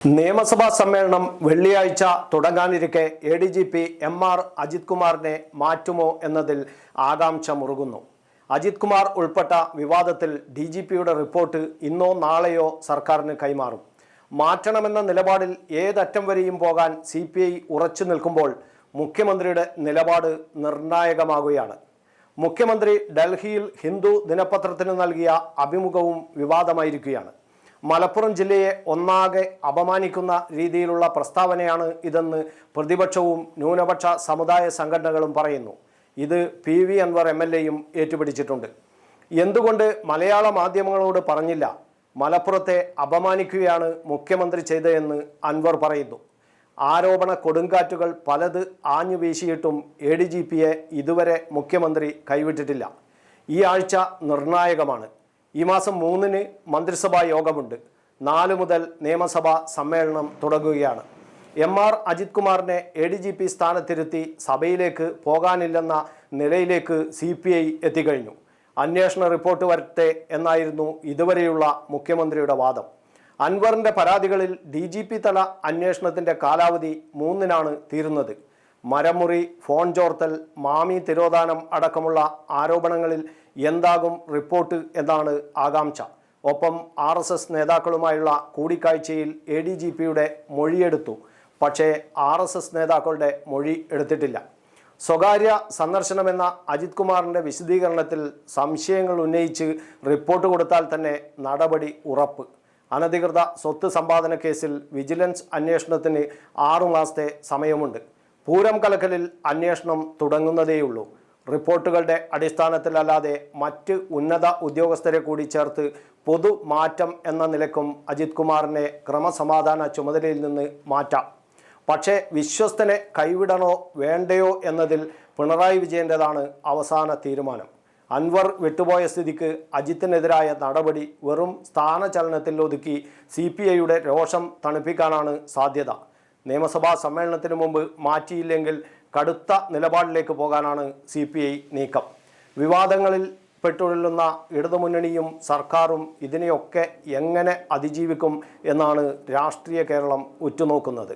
നിയമസഭാ സമ്മേളനം വെള്ളിയാഴ്ച തുടങ്ങാനിരിക്കെ A D G P M R Ajith കുമാറിനെ മാറ്റുമോ എന്നതിൽ ആകാംക്ഷ മുറുകുന്നു. അജിത് കുമാർ ഉൾപ്പെട്ട വിവാദത്തിൽ ഡി ജി പിയുടെ റിപ്പോർട്ട് ഇന്നോ നാളെയോ സർക്കാരിന് കൈമാറും. മാറ്റണമെന്ന നിലപാടിൽ ഏതറ്റം വരെയും പോകാൻ സി പി ഐ ഉറച്ചു നിൽക്കുമ്പോൾ മുഖ്യമന്ത്രിയുടെ നിലപാട് നിർണായകമാകുകയാണ്. മുഖ്യമന്ത്രി ഡൽഹിയിൽ ഹിന്ദു ദിനപത്രത്തിന് നൽകിയ അഭിമുഖവും വിവാദമായിരിക്കുകയാണ്. മലപ്പുറം ജില്ലയെ ഒന്നാകെ അപമാനിക്കുന്ന രീതിയിലുള്ള പ്രസ്താവനയാണ് ഇതെന്ന് പ്രതിപക്ഷവും ന്യൂനപക്ഷ സമുദായ സംഘടനകളും പറയുന്നു. ഇത് P V Anvar M L എയും ഏറ്റുപിടിച്ചിട്ടുണ്ട്. എന്തുകൊണ്ട് മലയാള മാധ്യമങ്ങളോട് പറഞ്ഞില്ല? മലപ്പുറത്തെ അപമാനിക്കുകയാണ് മുഖ്യമന്ത്രി ചെയ്തതെന്ന് അൻവർ പറയുന്നു. ആരോപണ കൊടുങ്കാറ്റുകൾ പലത് ആഞ്ഞു വീശിയിട്ടും എ ഡി ജി പിയെ ഇതുവരെ മുഖ്യമന്ത്രി കൈവിട്ടിട്ടില്ല. ഈ ആഴ്ച നിർണായകമാണ്. ഈ മാസം മൂന്നിന് മന്ത്രിസഭാ യോഗമുണ്ട്. നാല് മുതൽ നിയമസഭാ സമ്മേളനം തുടങ്ങുകയാണ്. എം ആർ അജിത് കുമാറിനെ എ ഡി ജി പി സ്ഥാനത്തിരുത്തി സഭയിലേക്ക് പോകാനില്ലെന്ന നിലയിലേക്ക് സി പി ഐ എത്തിക്കഴിഞ്ഞു. അന്വേഷണ റിപ്പോർട്ട് വരട്ടെ എന്നായിരുന്നു ഇതുവരെയുള്ള മുഖ്യമന്ത്രിയുടെ വാദം. അൻവറിന്റെ പരാതികളിൽ ഡി ജി പി തല അന്വേഷണത്തിന്റെ കാലാവധി മൂന്നിനാണ് തീരുന്നത്. മരമുറി ഫോൺ ചോർത്തൽ മാമി തിരോധാനം അടക്കമുള്ള ആരോപണങ്ങളിൽ എന്താകും റിപ്പോർട്ട് എന്നാണ് ആകാംക്ഷ. ഒപ്പം ആർ എസ് എസ് നേതാക്കളുമായുള്ള കൂടിക്കാഴ്ചയിൽ എ ഡി ജി പിയുടെ മൊഴിയെടുത്തു. പക്ഷേ ആർ എസ് എസ് നേതാക്കളുടെ മൊഴി എടുത്തിട്ടില്ല. സ്വകാര്യ സന്ദർശനമെന്ന അജിത് കുമാറിന്റെ വിശദീകരണത്തിൽ സംശയങ്ങൾ ഉന്നയിച്ച് റിപ്പോർട്ട് കൊടുത്താൽ തന്നെ നടപടി ഉറപ്പ്. അനധികൃത സ്വത്ത് സമ്പാദന കേസിൽ വിജിലൻസ് അന്വേഷണത്തിന് ആറുമാസത്തെ സമയമുണ്ട്. പൂരം കലക്കലിൽ അന്വേഷണം തുടങ്ങുന്നതേയുള്ളൂ. റിപ്പോർട്ടുകളുടെ അടിസ്ഥാനത്തിലല്ലാതെ മറ്റ് ഉന്നത ഉദ്യോഗസ്ഥരെ കൂടി ചേർത്ത് പൊതു മാറ്റം എന്ന നിലക്കും അജിത് കുമാറിനെ ക്രമസമാധാന ചുമതലയിൽ നിന്ന് മാറ്റാം. പക്ഷേ വിശ്വസ്തനെ കൈവിടണോ വേണ്ടയോ എന്നതിൽ പിണറായി വിജയന്റെതാണ് അവസാന തീരുമാനം. അൻവർ വിട്ടുപോയ സ്ഥിതിക്ക് അജിത്തിനെതിരായ നടപടി വെറും സ്ഥാനചലനത്തിൽ ഒതുക്കി സി പി ഐയുടെ രോഷം തണുപ്പിക്കാനാണ് സാധ്യത. നിയമസഭാ സമ്മേളനത്തിന് മുമ്പ് മാറ്റിയില്ലെങ്കിൽ കടുത്ത നിലപാടിലേക്ക് പോകാനാണ് സി പി ഐ നീക്കം. വിവാദങ്ങളിൽ പെട്ടുകൊള്ളുന്ന ഇടതുമുന്നണിയും സർക്കാരും ഇതിനെയൊക്കെ എങ്ങനെ അതിജീവിക്കും എന്നാണ് രാഷ്ട്രീയ കേരളം ഉറ്റുനോക്കുന്നത്.